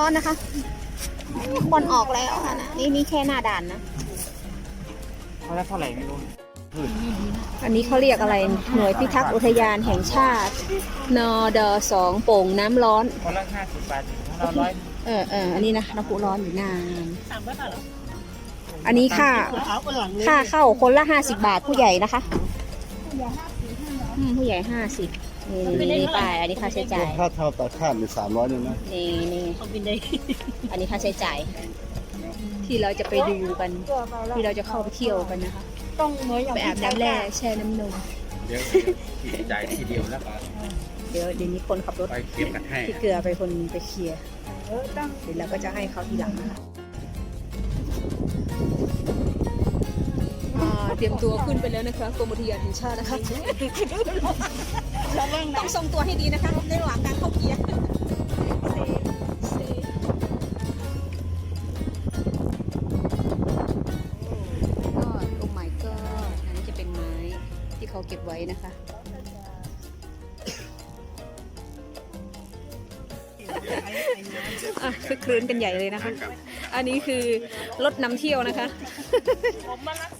ร้อนนะคะควันออกแล้วค่ะนะนี่นี่แค่หน้าด่านนะเขาได้เท่าไหร่ไม่รู้ผืนอันนี้เขาเรียกอะไรหน่วยพิทักษ์อุทยานแห่งชาติ นดสองโป่งน้ำร้อนคนละห้าสิบบาทถ้าเราร้อยเออเอออันนี้นะน้ำพุร้อนอยู่หน้าสามร้อยบาทเหรออันนี้ค่าขาวกว่าหลังเลยค่าเข้าคนละห้าสิบาทผู้ใหญ่นะคะอืมผู้ใหญ่ห้าสิบ นี่นี่นี่ป้ายอันนี้ค่าใช้จ่ายค่าเท่าตัดข้ามในสามร้อยเนี่ยนะนี่นี่เอาบินได้ อันนี้ค่าใช้จ่าย ที่เราจะไปดูกัน ที่เราจะเข้าไปเที่ยวกันนะคะ ต้องเหมือนอย่างไปอาบน้ำแร่แช่น้ำนม เดี๋ยวจ่ายทีเดียวแล้วก็เดี๋ยวเดี๋ยวนี้คนขับรถไปเก็บกันให้พี่เกลือไปคนไปเคลียร์เออตั้งเดี๋ยวเราก็จะให้เขาทีหลังนะคะอ่าเตรียมตัวขึ้นไปแล้วนะคะกรมอุทยานแห่งชาตินะคะ จะเร่งต้องทรงตัวให้ดีนะคะในระหว่างการเข้าเกียร์เซก็โอ้ my god อันนี้จะเป็นไม้ที่เขาเก็บไว้นะคะอะคือครื้นกันใหญ่เลยนะคะ อันนี้คือรถนำเที่ยวนะคะ ผมมารัก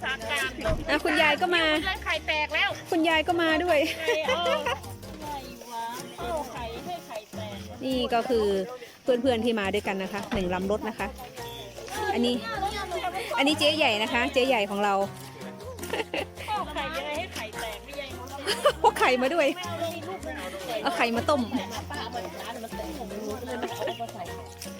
ษาการ อะคุณยายก็มาได้ไข่แตกแล้วคุณยายก็มาด้วยไข่เออไข่วะเอาไข่ให้ไข่แตกนี่ก็คือเพื่อนๆที่มาด้วยกันนะคะหนึ่งลำรถนะคะ อันนี้ อันนี้เจ๊ใหญ่นะคะ เจ๊ใหญ่ของเราเอาไข่ยังไงให้ไข่แตกไม่ใหญ่พกไข่มาด้วย เอาไข่มาต้ม ป้าเหมือนร้านมันแตกผมรู้เลยมันเอามาใส่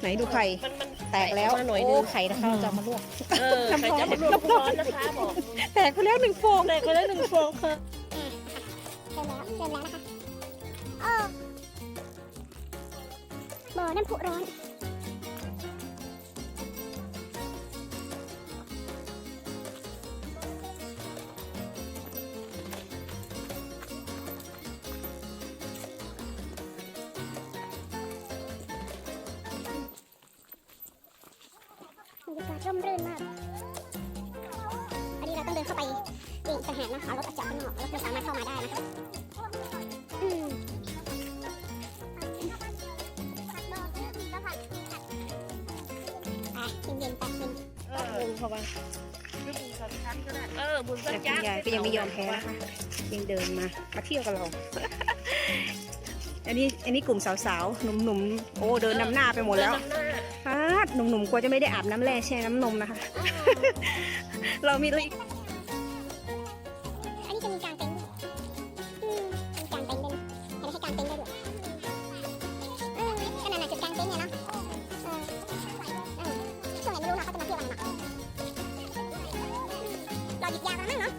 ไหนดูไข่ มันมัน แตกแล้วมาหน่อยนึโอ้งไข่นะคะเราจะเอามาลวก เออไข่จะมารวมร้อนนะคะบอกแตกไปแล้วหนึ่งฟองแตกไปแล้วหนึ่งฟองค่ะเริ่มแล้วเริ่มแล้วนะคะโอ้บ่อน้ำพุร้อน รรยากาศร่มรื่นมาก อันนี้เราต้องเดินเข้าไปอีกต่างหากนะคะรถออกจากข้างนอกรถไม่สามารถเข้ามาได้นะคะอืมไปเย็นๆไปเย็นเออบุญเข้าไปบุญสักชั้นก็ได้เออบุญสักแต่คุชั้ณนยายก็ยังไม่ยอมแพ้นะคะยังเดินมามาเที่ยวกับเรา อันนี้อันนี้กลุ่มสาวๆหนุ่มๆโอ้เดินนำหน้าไปหมดแล้ว เดินนำหน้า ฮาดหนุ่มๆกลัวจะไม่ได้อาบน้ำแร่แช่น้ำนมนะคะ เรามีอะไรอีกอันนี้จะมีกางเต็นท์ด้วยอืมมีกางเต็นท์ด้วยนะให้ให้กางเต็นท์ได้ด้วยเออก็นั่นน่ะจุดกางเต็นท์เนี่ยเนาะเออเออช่วงไหนไม่รู้นะเขาจะมาเที่ยวกันนะเราหยุดยาวกันมั้งเนาะ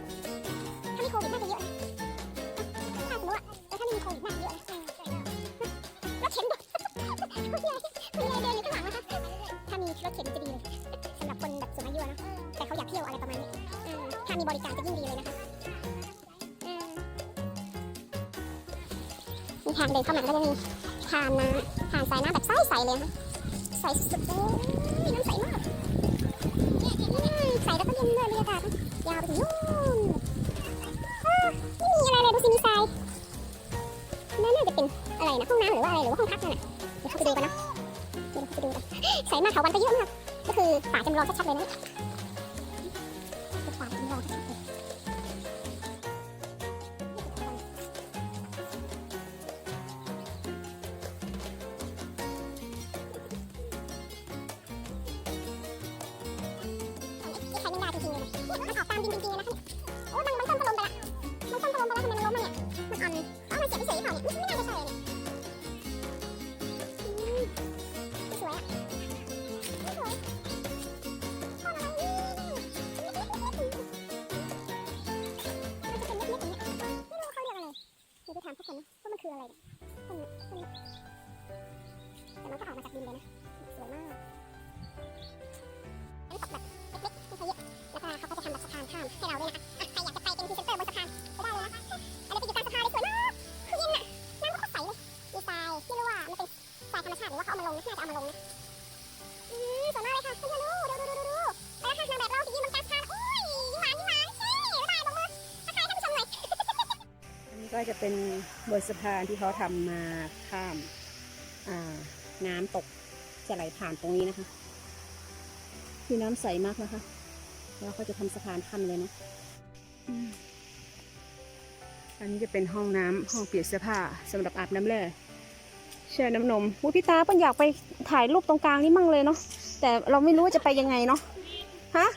ทางเดินเข้ามาก็จะมีทานน้ำทานสายน้ำแบบใสๆเลยนะคะใสสุดๆเลยน้ำใสมากใสแล้วก็เย็นด้วยบรรยากาศนะยาวไปถึงนู่นไม่มีอะไรเลยดูสิมีทรายน่าจะเป็นอะไรนะห้องน้ำหรือว่าอะไรหรือว่าห้องพักนั่นน่ะเดี๋ยวเข้าไปดูกันนะเดี๋ยวเราเข้าไปดูกันใสมากเขาวันก็เยอะมากก็คือป่าจำลองชัดๆเลยนะป่าจำลองชัดๆเลย 我好脏，冰冰冰的。 เป็นบนสะพานที่เขาทำมาข้ามาน้ำตกจะไหลผ่านตรงนี้นะคะคือน้ำใสมากนะคะ แล้วเขาจะทำสะพานขั้นเลยนะอันนี้จะเป็นห้องน้ำห้องเปลี่ยนเสื้อผ้าสำหรับอาบน้ำแร่แช่น้ำนมอุ๊ยพี่ตาเปิ้ลอยากไปถ่ายรูปตรงกลางนี่มั่งเลยเนาะแต่เราไม่รู้ว่าจะไปยังไงเนาะฮะ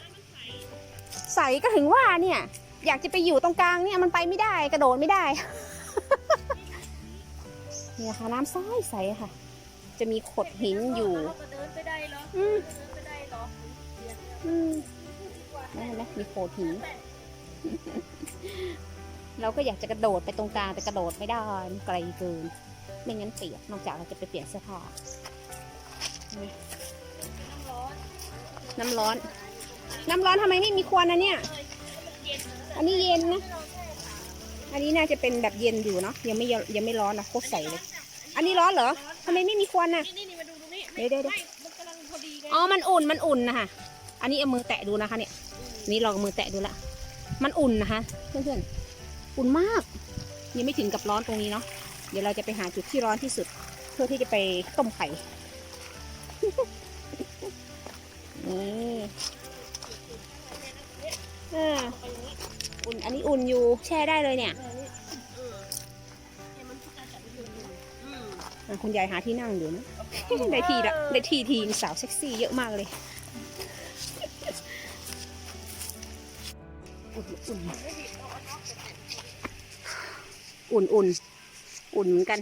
ใสก็ถึงว่าเนี่ย อยากจะไปอยู่ตรงกลางเนี่ยมันไปไม่ได้กระโดดไม่ได้ เนี่ยค่ะน้ำใสใสค่ะ จะมีโขดหินอยู่เราก็เดินไปได้เหรออืมเดินไปได้เหรออืมนั่นเห็นไหมมีโขดหิน เราก็อยากจะกระโดดไปตรงกลางแต่กระโดดไม่ได้มันไกลเกิน ไม่งั้นเปียกนอกจากเราจะไปเปลี่ยนเสื้อผ้านี่น้ำร้อน น้ำร้อนทำไมไม่มีควันนะเนี่ย อันนี้เย็นนะ อันนี้น่าจะเป็นแบบเย็นอยู่เนาะยังไม่เย็นยังไม่ร้อนนะโคตรใสเลย อันนี้ร้อนเหรอทำไมไม่มีควันน่ะ นี่นี่มาดูตรงนี้เดี๋ยวเดี๋ยวเดี๋ยว ไม่มันกำลังพอดีไงอ๋อ มันอุ่น มันอุ่นนะคะ อันนี้เอามือแตะดูนะคะเนี่ย นี่ลองเอามือแตะดูละ มันอุ่นนะคะเพื่อนๆ อุ่นมาก ยังไม่ถึงกับร้อนตรงนี้เนาะ เดี๋ยวเราจะไปหาจุดที่ร้อนที่สุด เพื่อที่จะไปต้มไข่ นี่เอออุ่น อันนี้อุ่นอยู่ แช่ได้เลยเนี่ยอะ คุณยายหาที่นั่งอยู่นะ ได้ทีละได้ทีทีสาวเซ็กซี่เยอะมากเลยอุ่นอุ่นอุ่นอุ่นเหมือนกัน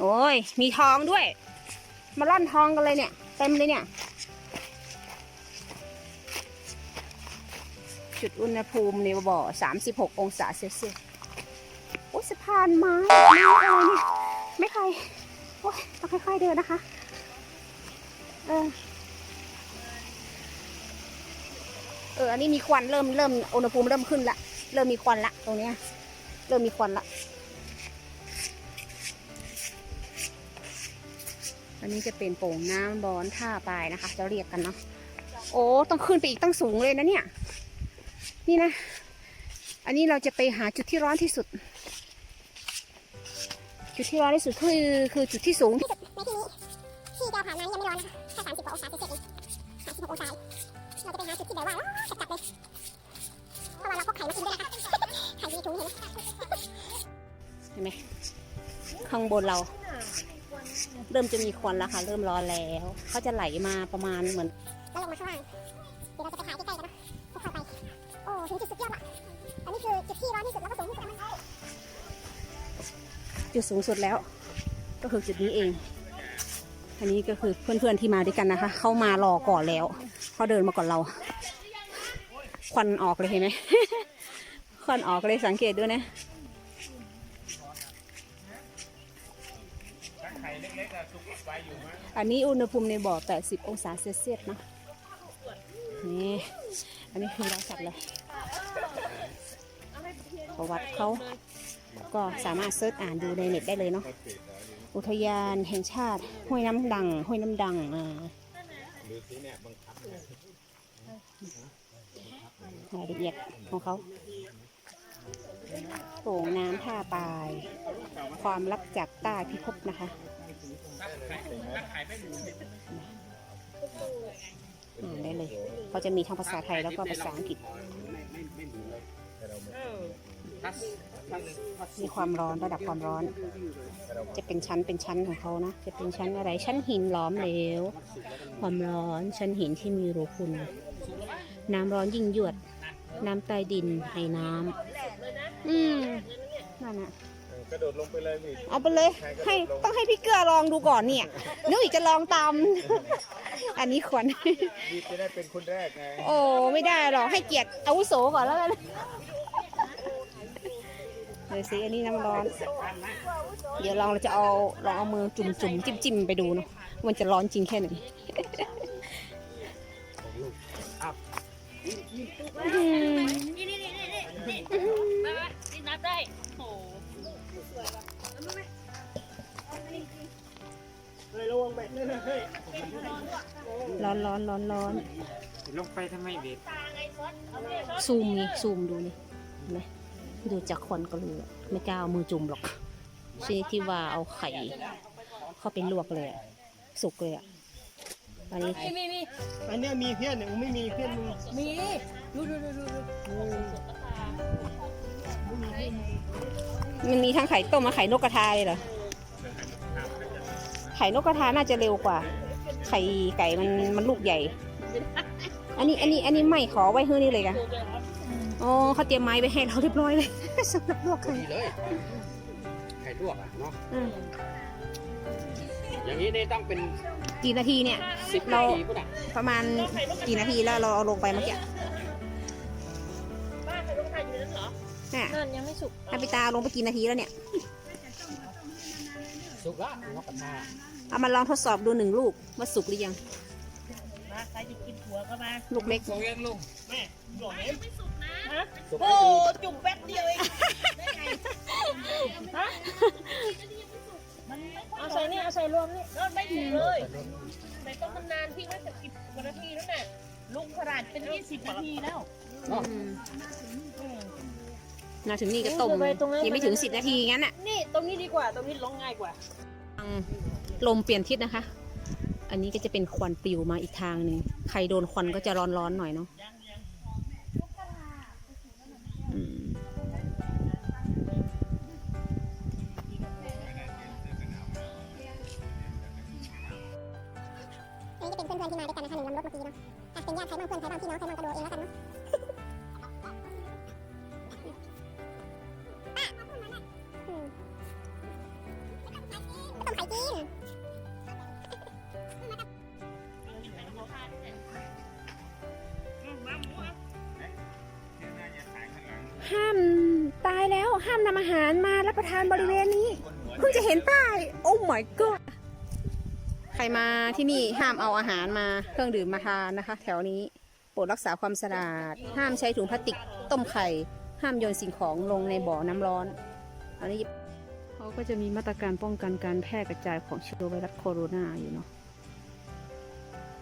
โอ้ย มีทองด้วย มาล่อนทองกันเลยเนี่ย เต็มเลยเนี่ย จุดอุณหภูมิในบ่อ 36 องศาเซลเซียส โอ้ยสะพานไม้ไม้อะไรเนี่ย ไม่ใครโอ้ยต้องค่อยๆเดินนะคะ เออ เออ อันนี้มีควันเริ่มเริ่มอุณหภูมิเริ่มขึ้นละ เริ่มมีควันละตรงเนี้ย เริ่มมีควันละ อันนี้จะเป็นโป่งน้ำบอนท่าปลายนะคะ จะเรียกกันเนาะ โอ้ ต้องขึ้นไปอีกตั้งสูงเลยนะเนี่ย นี่นะ อันนี้เราจะไปหาจุดที่ร้อนที่สุด จุดที่ร้อนที่สุดคือคือจุดที่สูงที่สุดในที่นี้ที่ดาวผ่านมายังไม่ร้อนนะคะแค่30กว่าองศาเซลเซียสเอง36องศาเราจะไปหาจุดที่แบบว่าร้อนจัดๆเลยเพราะว่าเราพกไข่มากินด้วยนะคะไข่อยู่ในถุงเห็นไหมเห็นไหมข้างบนเรา เริ่มจะมีควันแล้วค่ะ เริ่มร้อนแล้วเขาจะไหลมาประมาณเหมือนแล้วลงมาข้างล่าง จุดสูงสุดแล้ว ก็คือจุดนี้เอง อันนี้ก็คือเพื่อนๆที่มาด้วยกันนะคะ เข้ามารอก่อนแล้วเขาเดินมาก่อนเรา ควันออกเลยเห็นไหมควันออกเลยสังเกตด้วยนะอันนี้อุณหภูมิในบ่อ 80 องศาเซลเซียสนะ นี่ อันนี้คือเราจัดเลยประวัติเขา ก็สามารถเซิร์ชอ่านดูในเน็ตได้เลยเนาะอุทยานแห่งชาติห้วยน้ำดัง ห้วยน้ำดังอ่ารายละเอียดของเขาโป่งน้ำท่าปลาย ความลับจากใต้พิภพนะคะได้เลยเขาจะมีทั้งภาษาไทยแล้วก็ภาษาอังกฤษ มีความร้อนระดับความร้อน จะเป็นชั้นเป็นชั้นของเขานะ จะเป็นชั้นอะไร ชั้นหินล้อมเหลว ความร้อนชั้นหินที่มีรูพุนน้ำร้อนยิ่งยวด น้ำใต้ดินไอ้น้ำอืมนั่นน่ะกระโดดลงไปเลยพี่เอาไปเลย ให้ต้องให้พี่เกลือลองดูก่อนเนี่ยนึกอีกจะลองตามอันนี้ควรพี่จะได้เป็นคนแรกไง โอ้ไม่ได้หรอกให้เกียรติอาวุโสก่อนแล้วกัน เดี๋ยวสิอันนี้น้ำร้อน เดี๋ยวลองเราจะเอาลองเอามือจุ่มจุ่มจิ้มจิ้มไปดูเนาะมันจะร้อนจริงแค่ไหนอืมนี่นี่นี่นี่นี่มามานี่นับได้โอ้ร้อนร้อนร้อนร้อนลงไปทำไมเบ็ดซูมนี่ซูมดูนี่เห็นไหม ดูจากควันก็รู้อะไม่กล้าเอามือจุ่มหรอกชนิดที่ว่าเอาไข่เข้าไปลวกเลยอะสุกเลยอะตอนนี้มีมีมีอันเนี้ยมีเพื่อนเนี่ยมึงไม่มีเพื่อนมึงมีดูดูดูดูดูมันมีทั้งไข่ต้มและไข่นกกระทาเลยเหรอไข่นกกระทาน่าจะเร็วกว่า ไข่ไก่มันมันลูกใหญ่ อันนี้อันนี้อันนี้ไม่ขอไว้เฮือนี่เลยกัน อ๋อเขาเตรียมไม้ไปให้เราเรียบร้อยเลยสำหรับลวกไข่ดีเลยไข่ลวกอะเนาะอืมอย่างนี้นี่ต้องเป็นกี่นาทีเนี่ยสิบเรานาทีปุ่นอะประมาณกี่นาทีแล้วเราเอาลงไปเมื่อกี้บ้านใครต้องทานอยู่ในนั้นเหรอน่ะนั่นยังไม่สุกให้พี่ตาลงไปกี่นาทีแล้วเนี่ย สุกละนกกระทาเอามาลองทดสอบดูหนึ่งลูกว่าสุกหรือยังมาใครจะกินหัวก็มาลูกเล็กโรงเรียนลุงสุกโอ้แล้วจุ่มแป๊บเดียวเองได้ไงฮะเอาใส่นี่เอาใส่รวมนี่รอดไม่ถึงเลยแต่ต้มมันนานพี่ไว้สักสิบกว่านาทีแล้วน่ะลุงขนาดเป็นยี่สิบนาทีแล้วมาถึงนี่ก็ต้มเดี๋ยวไปตรงนั้นยังไม่ถึงสิบนาทีงั้นอะนี่ตรงนี้ดีกว่าตรงนี้ลงง่ายกว่าลมเปลี่ยนทิศนะคะ อันนี้ก็จะเป็นควันปลิวมาอีกทางหนึ่งใครโดนควันก็จะร้อนๆหน่อยเนาะ อนนี้จะเป็นเพื่อนที่มาด้วยกันนะคะหนึ่งลำรถเมื่อกี้เนาะอะเป็นญาติใครบ้างเพื่อนใครบ้างพี่น้องใครบ้างกระโดดเองแล้วกันเนาะต้มไข่จีนห้ามตายแล้วห้ามนำอาหารมารับประทานบริเวณนี้ เพิ่งจะเห็นป้าย โอ้ my god ใครมาที่นี่ห้ามเอาอาหารมาเครื่องดื่มมาทานนะคะ แถวนี้โปรดรักษาความสะอาด ห้ามใช้ถุงพลาสติกต้มไข่ ห้ามโยนสิ่งของลงในบ่อน้ำร้อนอันนี้เขาก็จะมีมาตรการป้องกันการแพร่กระจายของเชื้อไวรัสโคโรนาอยู่เนาะ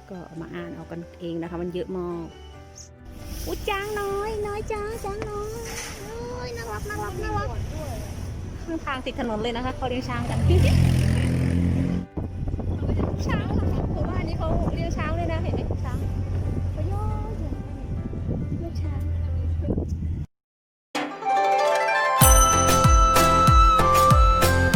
ก็เอามาอ่านเอากันเองนะคะ มันเยอะมากอุ้ยจางน้อย น้อยจ้างจางน้อยโอ้ยน่ารักน่ารักน่ารักข้างทางติดถนนเลยนะคะเขาเลี้ยงช้างกัน ช้างค่ะหมว่บ้านนี้เขาเลี้ยงช้างด้ยนะเห็นไหมช้างเขาเยอะเลยลูกช้าง